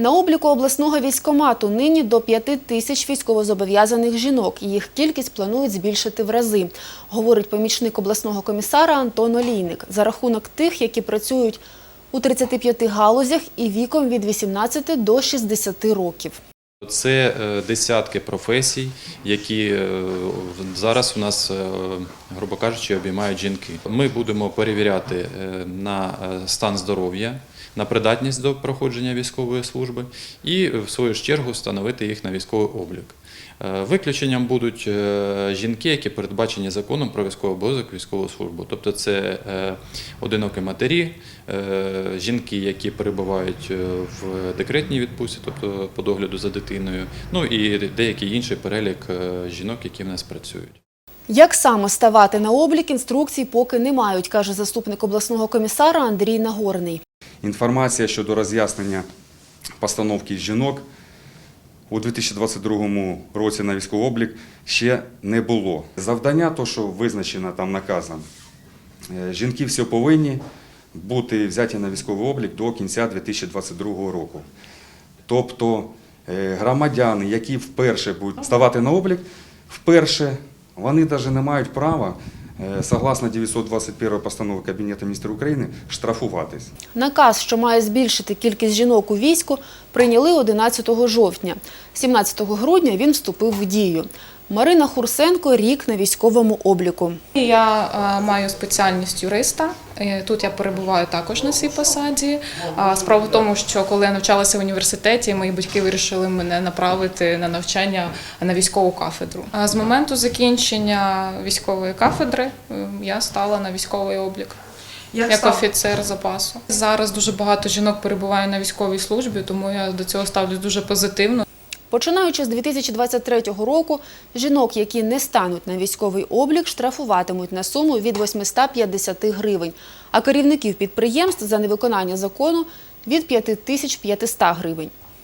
На обліку обласного військомату нині до 5 тисяч військовозобов'язаних жінок. Їх кількість планують збільшити в рази, говорить помічник обласного комісара Антон Олійник. За рахунок тих, які працюють у 35 галузях і віком від 18 до 60 років. Це е, десятки професій, які е, зараз у нас, е, грубо кажучи, обіймають жінки. Ми будемо перевіряти на стан здоров'я, на придатність до проходження військової служби і, в свою чергу, встановити їх на військовий облік. Е, Виключенням будуть е, жінки, які передбачені законом про військовий обов'язок військову службу. Тобто це е, одинокі матері, е, жінки, які перебувають е, в декретній відпустці, тобто по догляду за дитиною, ну і деякий інший перелік е, жінок, які в нас працюють. Як саме ставати на облік, інструкцій поки не мають, каже заступник обласного комісара Андрій Нагорний. Інформація щодо роз'яснення постановки жінок у 2022 році на військовий облік ще не було. Завдання, то, що визначено там наказом, е, жінки всі повинні бути взяті на військовий облік до кінця 2022 року. Тобто е, громадяни, які вперше будуть ставати на облік, вперше вони навіть не мають права, согласно 921 постанови Кабінету міністрів України, штрафуватись. Наказ, що має збільшити кількість жінок у війську, прийняли 11 жовтня. 17 грудня він вступив в дію. Марина Хурсенко рік на військовому обліку. Я е, маю спеціальність юриста. Е, Тут я перебуваю також на цій посаді. Справа в тому, що коли я навчалася в університеті, мої батьки вирішили мене направити на навчання на військову кафедру. А з моменту закінчення військової кафедри е, я стала на військовий облік. Як, офіцер запасу зараз дуже багато жінок перебуває на військовій службі, тому я до цього ставлюсь дуже позитивно. Починаючи з 2023 року, жінок, які не стануть на військовий облік, штрафуватимуть на суму від 850 гривень, а керівників підприємств за невиконання закону – від 5500 гривень.